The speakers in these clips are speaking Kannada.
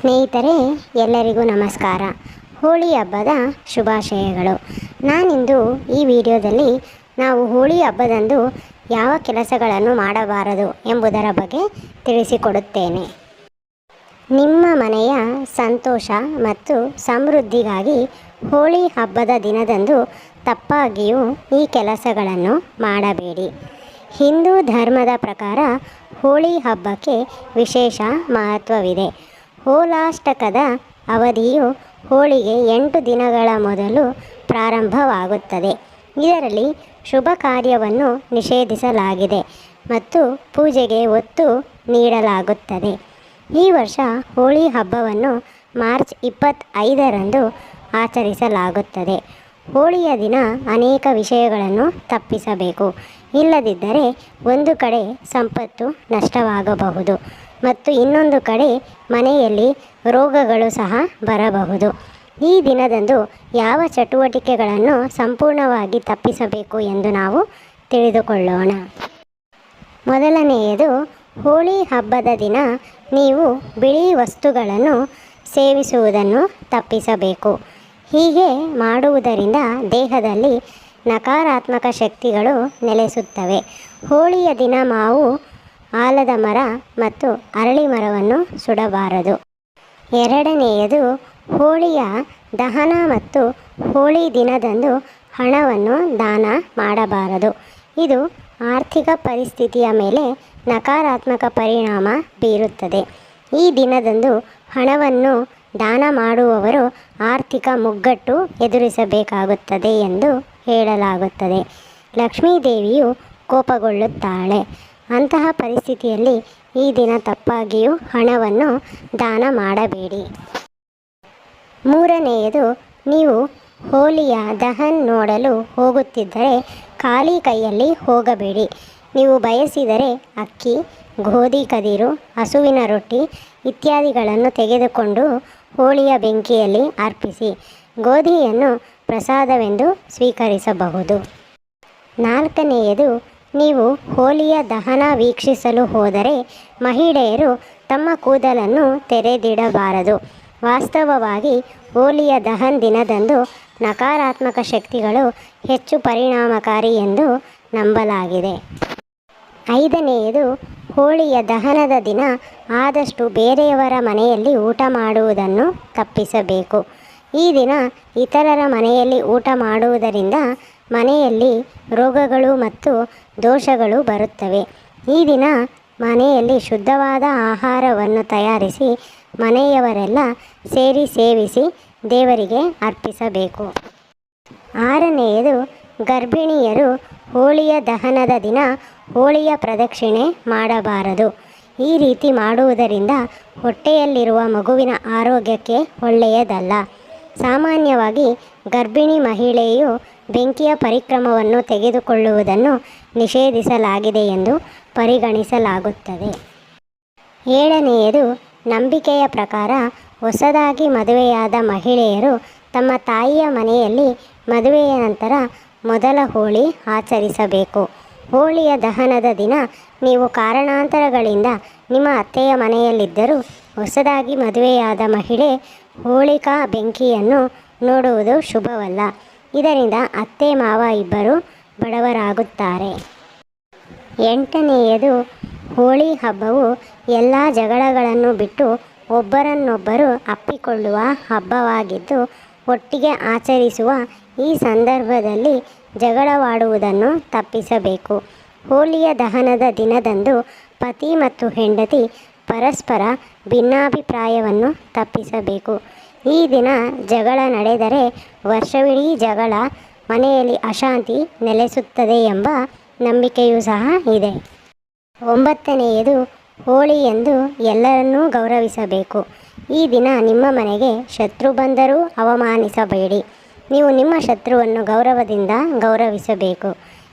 ಸ್ನೇಹಿತರೆ, ಎಲ್ಲರಿಗೂ ನಮಸ್ಕಾರ. ಹೋಳಿ ಹಬ್ಬದ ಶುಭಾಶಯಗಳು. ನಾನಿಂದು ಈ ವಿಡಿಯೋದಲ್ಲಿ ನಾವು ಹೋಳಿ ಹಬ್ಬದಂದು ಯಾವ ಕೆಲಸಗಳನ್ನು ಮಾಡಬಾರದು ಎಂಬುದರ ಬಗ್ಗೆ ತಿಳಿಸಿಕೊಡುತ್ತೇನೆ. ನಿಮ್ಮ ಮನೆಯ ಸಂತೋಷ ಮತ್ತು ಸಮೃದ್ಧಿಗಾಗಿ ಹೋಳಿ ಹಬ್ಬದ ದಿನದಂದು ತಪ್ಪಾಗಿಯೂ ಈ ಕೆಲಸಗಳನ್ನು ಮಾಡಬೇಡಿ. ಹಿಂದೂ ಧರ್ಮದ ಪ್ರಕಾರ ಹೋಳಿ ಹಬ್ಬಕ್ಕೆ ವಿಶೇಷ ಮಹತ್ವವಿದೆ. ಹೋಲಾಷ್ಟಕದ ಅವಧಿಯು ಹೋಳಿಗೆ ಎಂಟು ದಿನಗಳ ಮೊದಲು ಪ್ರಾರಂಭವಾಗುತ್ತದೆ. ಇದರಲ್ಲಿ ಶುಭ ಕಾರ್ಯವನ್ನು ನಿಷೇಧಿಸಲಾಗಿದೆ ಮತ್ತು ಪೂಜೆಗೆ ಒತ್ತು ನೀಡಲಾಗುತ್ತದೆ. ಈ ವರ್ಷ ಹೋಳಿ ಹಬ್ಬವನ್ನು ಮಾರ್ಚ್ ಇಪ್ಪತ್ತೈದರಂದು ಆಚರಿಸಲಾಗುತ್ತದೆ. ಹೋಳಿಯ ದಿನ ಅನೇಕ ವಿಷಯಗಳನ್ನು ತಪ್ಪಿಸಬೇಕು. ಇಲ್ಲದಿದ್ದರೆ ಒಂದು ಕಡೆ ಸಂಪತ್ತು ನಷ್ಟವಾಗಬಹುದು. ಮತ್ತು ಇನ್ನೊಂದು ಕಡೆ ಮನೆಯಲ್ಲಿ ರೋಗಗಳು ಸಹ ಬರಬಹುದು. ಈ ದಿನದಂದು ಯಾವ ಚಟುವಟಿಕೆಗಳನ್ನು ಸಂಪೂರ್ಣವಾಗಿ ತಪ್ಪಿಸಬೇಕು ಎಂದು ನಾವು ತಿಳಿದುಕೊಳ್ಳೋಣ. ಮೊದಲನೆಯದು, ಹೋಳಿ ಹಬ್ಬದ ದಿನ ನೀವು ಬಿಳಿ ವಸ್ತುಗಳನ್ನು ಸೇವಿಸುವುದನ್ನು ತಪ್ಪಿಸಬೇಕು. ಹೀಗೆ ಮಾಡುವುದರಿಂದ ದೇಹದಲ್ಲಿ ನಕಾರಾತ್ಮಕ ಶಕ್ತಿಗಳು ನೆಲೆಸುತ್ತವೆ. ಹೋಳಿಯ ದಿನ ಮಾವು ಆಲದ ಮರ ಮತ್ತು ಅರಳಿ ಮರವನ್ನು ಸುಡಬಾರದು. ಎರಡನೆಯದು, ಹೋಳಿಯ ದಹನ ಮತ್ತು ಹೋಳಿ ದಿನದಂದು ಹಣವನ್ನು ದಾನ ಮಾಡಬಾರದು. ಇದು ಆರ್ಥಿಕ ಪರಿಸ್ಥಿತಿಯ ಮೇಲೆ ನಕಾರಾತ್ಮಕ ಪರಿಣಾಮ ಬೀರುತ್ತದೆ. ಈ ದಿನದಂದು ಹಣವನ್ನು ದಾನ ಮಾಡುವವರು ಆರ್ಥಿಕ ಮುಗ್ಗಟ್ಟು ಎದುರಿಸಬೇಕಾಗುತ್ತದೆ ಎಂದು ಹೇಳಲಾಗುತ್ತದೆ. ಲಕ್ಷ್ಮೀದೇವಿಯು ಕೋಪಗೊಳ್ಳುತ್ತಾಳೆ. ಅಂತಹ ಪರಿಸ್ಥಿತಿಯಲ್ಲಿ ಈ ದಿನ ತಪ್ಪಾಗಿಯೂ ಹಣವನ್ನು ದಾನ ಮಾಡಬೇಡಿ. ಮೂರನೆಯದು, ನೀವು ಹೋಲಿಯ ದಹನ್ ನೋಡಲು ಹೋಗುತ್ತಿದ್ದರೆ ಖಾಲಿ ಕೈಯಲ್ಲಿ ಹೋಗಬೇಡಿ. ನೀವು ಬಯಸಿದರೆ ಅಕ್ಕಿ, ಗೋಧಿ ಕದಿರು, ಹಸುವಿನ ರೊಟ್ಟಿ ಇತ್ಯಾದಿಗಳನ್ನು ತೆಗೆದುಕೊಂಡು ಹೋಳಿಯ ಬೆಂಕಿಯಲ್ಲಿ ಅರ್ಪಿಸಿ, ಗೋಧಿಯನ್ನು ಪ್ರಸಾದವೆಂದು ಸ್ವೀಕರಿಸಬಹುದು. ನಾಲ್ಕನೆಯದು ನೀವು ಹೋಲಿಯ ದಹನ ವೀಕ್ಷಿಸಲು ಹೋದರೆ ಮಹಿಳೆಯರು ತಮ್ಮ ಕೂದಲನ್ನು ತೆರೆದಿಡಬಾರದು. ವಾಸ್ತವವಾಗಿ ಹೋಲಿಯ ದಹನ್ ದಿನದಂದು ನಕಾರಾತ್ಮಕ ಶಕ್ತಿಗಳು ಹೆಚ್ಚು ಪರಿಣಾಮಕಾರಿ ಎಂದು ನಂಬಲಾಗಿದೆ. ಐದನೆಯದು, ಹೋಳಿಯ ದಹನದ ದಿನ ಆದಷ್ಟು ಬೇರೆಯವರ ಮನೆಯಲ್ಲಿ ಊಟ ಮಾಡುವುದನ್ನು ತಪ್ಪಿಸಬೇಕು. ಈ ದಿನ ಇತರರ ಮನೆಯಲ್ಲಿ ಊಟ ಮಾಡುವುದರಿಂದ ಮನೆಯಲ್ಲಿ ರೋಗಗಳು ಮತ್ತು ದೋಷಗಳು ಬರುತ್ತವೆ. ಈ ದಿನ ಮನೆಯಲ್ಲಿ ಶುದ್ಧವಾದ ಆಹಾರವನ್ನು ತಯಾರಿಸಿ ಮನೆಯವರೆಲ್ಲ ಸೇರಿ ಸೇವಿಸಿ ದೇವರಿಗೆ ಅರ್ಪಿಸಬೇಕು. ಆರನೆಯದು, ಗರ್ಭಿಣಿಯರು ಹೋಳಿಯ ದಹನದ ದಿನ ಹೋಳಿಯ ಪ್ರದಕ್ಷಿಣೆ ಮಾಡಬಾರದು. ಈ ರೀತಿ ಮಾಡುವುದರಿಂದ ಹೊಟ್ಟೆಯಲ್ಲಿರುವ ಮಗುವಿನ ಆರೋಗ್ಯಕ್ಕೆ ಒಳ್ಳೆಯದಲ್ಲ. ಸಾಮಾನ್ಯವಾಗಿ ಗರ್ಭಿಣಿ ಮಹಿಳೆಯು ಬೆಂಕಿಯ ಪರಿಕ್ರಮವನ್ನು ತೆಗೆದುಕೊಳ್ಳುವುದನ್ನು ನಿಷೇಧಿಸಲಾಗಿದೆ ಎಂದು ಪರಿಗಣಿಸಲಾಗುತ್ತದೆ. ಏಳನೆಯದು, ನಂಬಿಕೆಯ ಪ್ರಕಾರ ಹೊಸದಾಗಿ ಮದುವೆಯಾದ ಮಹಿಳೆಯರು ತಮ್ಮ ತಾಯಿಯ ಮನೆಯಲ್ಲಿ ಮದುವೆಯ ನಂತರ ಮೊದಲ ಹೋಳಿ ಆಚರಿಸಬೇಕು. ಹೋಳಿಯ ದಹನದ ದಿನ ನೀವು ಕಾರಣಾಂತರಗಳಿಂದ ನಿಮ್ಮ ಅತ್ತೆಯ ಮನೆಯಲ್ಲಿದ್ದರೂ ಹೊಸದಾಗಿ ಮದುವೆಯಾದ ಮಹಿಳೆ ಹೋಳಿಕಾ ಬೆಂಕಿಯನ್ನು ನೋಡುವುದು ಶುಭವಲ್ಲ. ಇದರಿಂದ ಅತ್ತೆ ಮಾವ ಇಬ್ಬರು ಬಡವರಾಗುತ್ತಾರೆ. ಎಂಟನೆಯದು, ಹೋಳಿ ಹಬ್ಬವು ಎಲ್ಲ ಜಗಳಗಳನ್ನು ಬಿಟ್ಟು ಒಬ್ಬರನ್ನೊಬ್ಬರು ಅಪ್ಪಿಕೊಳ್ಳುವ ಹಬ್ಬವಾಗಿದ್ದು, ಒಟ್ಟಿಗೆ ಆಚರಿಸುವ ಈ ಸಂದರ್ಭದಲ್ಲಿ ಜಗಳವಾಡುವುದನ್ನು ತಪ್ಪಿಸಬೇಕು. ಹೋಳಿಯ ದಹನದ ದಿನದಂದು ಪತಿ ಮತ್ತು ಹೆಂಡತಿ ಪರಸ್ಪರ ಭಿನ್ನಾಭಿಪ್ರಾಯವನ್ನು ತಪ್ಪಿಸಬೇಕು. ಈ ದಿನ ಜಗಳ ನಡೆದರೆ ವರ್ಷವಿಡೀ ಜಗಳ ಮನೆಯಲ್ಲಿ ಅಶಾಂತಿ ನೆಲೆಸುತ್ತದೆ ಎಂಬ ನಂಬಿಕೆಯೂ ಸಹ ಇದೆ. ಒಂಬತ್ತನೆಯದು ಹೋಳಿ ಎಂದು ಎಲ್ಲರನ್ನೂ ಗೌರವಿಸಬೇಕು. ಈ ದಿನ ನಿಮ್ಮ ಮನೆಗೆ ಶತ್ರು ಬಂದರೂ ಅವಮಾನಿಸಬೇಡಿ. ನೀವು ನಿಮ್ಮ ಶತ್ರುವನ್ನು ಗೌರವದಿಂದ ಗೌರವಿಸಬೇಕು.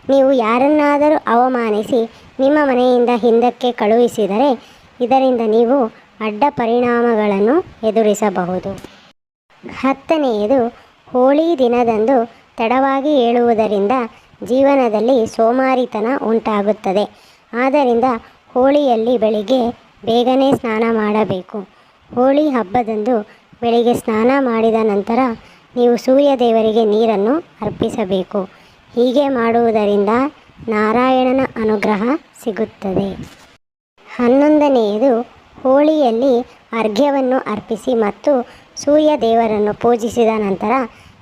ನೀವು ಯಾರನ್ನಾದರೂ ಅವಮಾನಿಸಿ ನಿಮ್ಮ ಮನೆಯಿಂದ ಹಿಂದಕ್ಕೆ ಕಳುಹಿಸಿದರೆ ಇದರಿಂದ ನೀವು ಅಡ್ಡ ಪರಿಣಾಮಗಳನ್ನು ಎದುರಿಸಬಹುದು. ಹತ್ತನೆಯದು ಹೋಳಿ ದಿನದಂದು ತಡವಾಗಿ ಏಳುವುದರಿಂದ ಜೀವನದಲ್ಲಿ ಸೋಮಾರಿತನ ಉಂಟಾಗುತ್ತದೆ. ಆದ್ದರಿಂದ ಹೋಳಿಯಲ್ಲಿ ಬೆಳಿಗ್ಗೆ ಬೇಗನೆ ಸ್ನಾನ ಮಾಡಬೇಕು. ಹೋಳಿ ಹಬ್ಬದಂದು ಬೆಳಿಗ್ಗೆ ಸ್ನಾನ ಮಾಡಿದ ನಂತರ ನೀವು ಸೂರ್ಯ ದೇವರಿಗೆ ನೀರನ್ನು ಅರ್ಪಿಸಬೇಕು. ಹೀಗೆ ಮಾಡುವುದರಿಂದ ನಾರಾಯಣನ ಅನುಗ್ರಹ ಸಿಗುತ್ತದೆ. ಹನ್ನೊಂದನೆಯದು ಹೋಳಿಯಲ್ಲಿ ಅರ್ಘ್ಯವನ್ನು ಅರ್ಪಿಸಿ ಮತ್ತು ಸೂರ್ಯ ದೇವರನ್ನು ಪೂಜಿಸಿದ ನಂತರ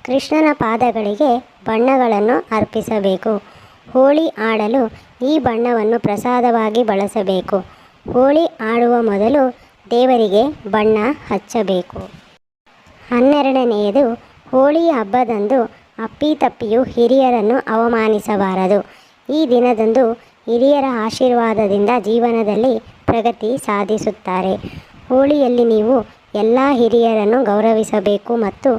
ಕೃಷ್ಣನ ಪಾದಗಳಿಗೆ ಬಣ್ಣಗಳನ್ನು ಅರ್ಪಿಸಬೇಕು. ಹೋಳಿ ಆಡಲು ಈ ಬಣ್ಣವನ್ನು ಪ್ರಸಾದವಾಗಿ ಬಳಸಬೇಕು. ಹೋಳಿ ಆಡುವ ಮೊದಲು ದೇವರಿಗೆ ಬಣ್ಣ ಹಚ್ಚಬೇಕು. ಹನ್ನೆರಡನೆಯದು ಹೋಳಿ ಹಬ್ಬದಂದು ಅಪ್ಪಿತಪ್ಪಿಯು ಹಿರಿಯರನ್ನು ಅವಮಾನಿಸಬಾರದು. ಈ ದಿನದಂದು ಹಿರಿಯರ ಆಶೀರ್ವಾದದಿಂದ ಜೀವನದಲ್ಲಿ ಪ್ರಗತಿ ಸಾಧಿಸುತ್ತಾರೆ. ಹೋಳಿಯಲ್ಲಿ ನೀವು ಎಲ್ಲ ಹಿರಿಯರನ್ನು ಗೌರವಿಸಬೇಕು ಮತ್ತು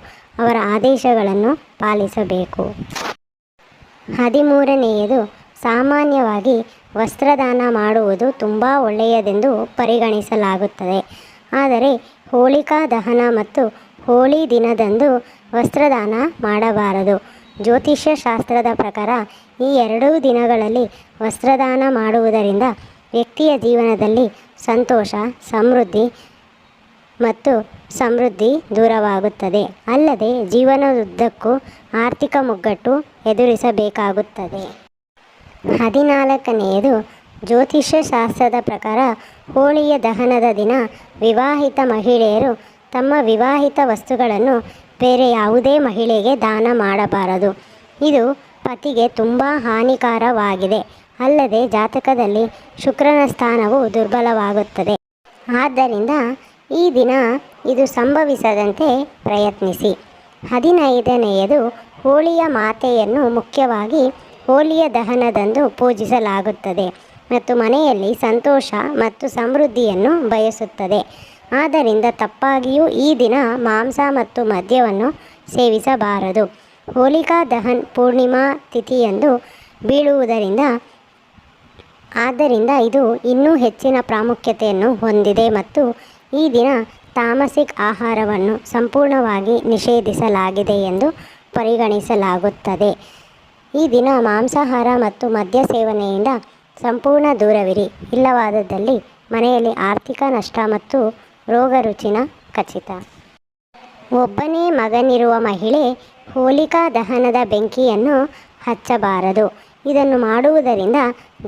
ಅವರ ಆದೇಶಗಳನ್ನು ಪಾಲಿಸಬೇಕು. ಹದಿಮೂರನೆಯದು, ಸಾಮಾನ್ಯವಾಗಿ ವಸ್ತ್ರದಾನ ಮಾಡುವುದು ತುಂಬ ಒಳ್ಳೆಯದೆಂದು ಪರಿಗಣಿಸಲಾಗುತ್ತದೆ. ಆದರೆ ಹೋಳಿಕಾ ದಹನ ಮತ್ತು ಹೋಳಿ ದಿನದಂದು ವಸ್ತ್ರದಾನ ಮಾಡಬಾರದು. ಜ್ಯೋತಿಷ್ಯ ಶಾಸ್ತ್ರದ ಪ್ರಕಾರ ಈ ಎರಡೂ ದಿನಗಳಲ್ಲಿ ವಸ್ತ್ರದಾನ ಮಾಡುವುದರಿಂದ ವ್ಯಕ್ತಿಯ ಜೀವನದಲ್ಲಿ ಸಂತೋಷ, ಸಮೃದ್ಧಿ ಮತ್ತು ಸಮೃದ್ಧಿ ದೂರವಾಗುತ್ತದೆ. ಅಲ್ಲದೆ ಜೀವನದುದ್ದಕ್ಕೂ ಆರ್ಥಿಕ ಮುಗ್ಗಟ್ಟು ಎದುರಿಸಬೇಕಾಗುತ್ತದೆ. ಹದಿನಾಲ್ಕನೆಯದು ಜ್ಯೋತಿಷ್ಯ ಶಾಸ್ತ್ರದ ಪ್ರಕಾರ ಹೋಳಿಯ ದಹನದ ದಿನ ವಿವಾಹಿತ ಮಹಿಳೆಯರು ತಮ್ಮ ವಿವಾಹಿತ ವಸ್ತುಗಳನ್ನು ಬೇರೆ ಯಾವುದೇ ಮಹಿಳೆಗೆ ದಾನ ಮಾಡಬಾರದು. ಇದು ಪತಿಗೆ ತುಂಬ ಹಾನಿಕಾರವಾಗಿದೆ. ಅಲ್ಲದೆ ಜಾತಕದಲ್ಲಿ ಶುಕ್ರನ ಸ್ಥಾನವು ದುರ್ಬಲವಾಗುತ್ತದೆ. ಆದ್ದರಿಂದ ಈ ದಿನ ಇದು ಸಂಭವಿಸದಂತೆ ಪ್ರಯತ್ನಿಸಿ. ಹದಿನೈದನೆಯದು ಹೋಳಿಯ ಮಾತೆಯನ್ನು ಮುಖ್ಯವಾಗಿ ಹೋಳಿಯ ದಹನದಂದು ಪೂಜಿಸಲಾಗುತ್ತದೆ ಮತ್ತು ಮನೆಯಲ್ಲಿ ಸಂತೋಷ ಮತ್ತು ಸಮೃದ್ಧಿಯನ್ನು ಬಯಸುತ್ತದೆ. ಆದ್ದರಿಂದ ತಪ್ಪಾಗಿಯೂ ಈ ದಿನ ಮಾಂಸ ಮತ್ತು ಮದ್ಯವನ್ನು ಸೇವಿಸಬಾರದು. ಹೋಲಿಕಾ ದಹನ್ ಪೂರ್ಣಿಮಾ ತಿಥಿಯಂದು ಬೀಳುವುದರಿಂದ ಆದ್ದರಿಂದ ಇದು ಇನ್ನೂ ಹೆಚ್ಚಿನ ಪ್ರಾಮುಖ್ಯತೆಯನ್ನು ಹೊಂದಿದೆ ಮತ್ತು ಈ ದಿನ ತಾಮಸಿಕ್ ಆಹಾರವನ್ನು ಸಂಪೂರ್ಣವಾಗಿ ನಿಷೇಧಿಸಲಾಗಿದೆ ಎಂದು ಪರಿಗಣಿಸಲಾಗುತ್ತದೆ. ಈ ದಿನ ಮಾಂಸಾಹಾರ ಮತ್ತು ಮದ್ಯ ಸೇವನೆಯಿಂದ ಸಂಪೂರ್ಣ ದೂರವಿರಿ. ಇಲ್ಲವಾದದ್ದಲ್ಲಿ ಮನೆಯಲ್ಲಿ ಆರ್ಥಿಕ ನಷ್ಟ ಮತ್ತು ರೋಗ ರುಚಿನ ಖಚಿತ. ಒಬ್ಬನೇ ಮಗನಿರುವ ಮಹಿಳೆ ಹೋಲಿಕಾ ದಹನದ ಬೆಂಕಿಯನ್ನು ಹಚ್ಚಬಾರದು. ಇದನ್ನು ಮಾಡುವುದರಿಂದ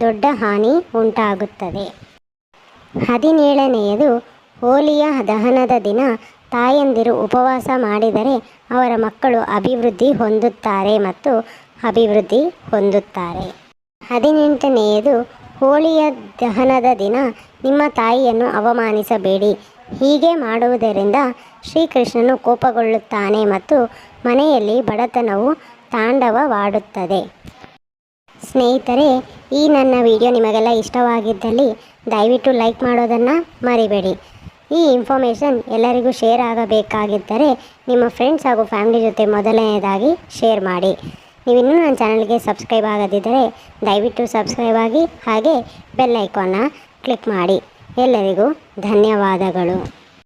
ದೊಡ್ಡ ಹಾನಿ ಉಂಟಾಗುತ್ತದೆ. ಹದಿನೇಳನೆಯದು ಹೋಲಿಯ ದಹನದ ದಿನ ತಾಯಂದಿರು ಉಪವಾಸ ಮಾಡಿದರೆ ಅವರ ಮಕ್ಕಳು ಅಭಿವೃದ್ಧಿ ಹೊಂದುತ್ತಾರೆ ಮತ್ತು ಅಭಿವೃದ್ಧಿ ಹೊಂದುತ್ತಾರೆ. ಹದಿನೆಂಟನೆಯದು ಹೋಳಿಯ ದಹನದ ದಿನ ನಿಮ್ಮ ತಾಯಿಯನ್ನು ಅವಮಾನಿಸಬೇಡಿ. ಹೀಗೆ ಮಾಡುವುದರಿಂದ ಶ್ರೀಕೃಷ್ಣನು ಕೋಪಗೊಳ್ಳುತ್ತಾನೆ ಮತ್ತು ಮನೆಯಲ್ಲಿ ಬಡತನವು ತಾಂಡವವಾಡುತ್ತದೆ. ಸ್ನೇಹಿತರೆ, ಈ ನನ್ನ ವಿಡಿಯೋ ನಿಮಗೆಲ್ಲ ಇಷ್ಟವಾಗಿದ್ದಲ್ಲಿ ದಯವಿಟ್ಟು ಲೈಕ್ ಮಾಡೋದನ್ನು ಮರಿಬೇಡಿ. ಈ ಇನ್ಫಾರ್ಮೇಷನ್ ಎಲ್ಲರಿಗೂ ಶೇರ್ ಆಗಬೇಕಾಗಿದ್ದರೆ ನಿಮ್ಮ ಫ್ರೆಂಡ್ಸ್ ಹಾಗೂ ಫ್ಯಾಮಿಲಿ ಜೊತೆ ಮೊದಲನೆಯದಾಗಿ ಶೇರ್ ಮಾಡಿ. ನೀವಿನ್ನೂ ನನ್ನ ಚಾನಲ್ಗೆ ಸಬ್ಸ್ಕ್ರೈಬ್ ಆಗದಿದ್ದರೆ ದಯವಿಟ್ಟು ಸಬ್ಸ್ಕ್ರೈಬ್ ಆಗಿ ಹಾಗೆ ಬೆಲ್ ಕ್ಲಿಕ್ ಮಾಡಿ. ಎಲ್ಲರಿಗೂ ಧನ್ಯವಾದಗಳು.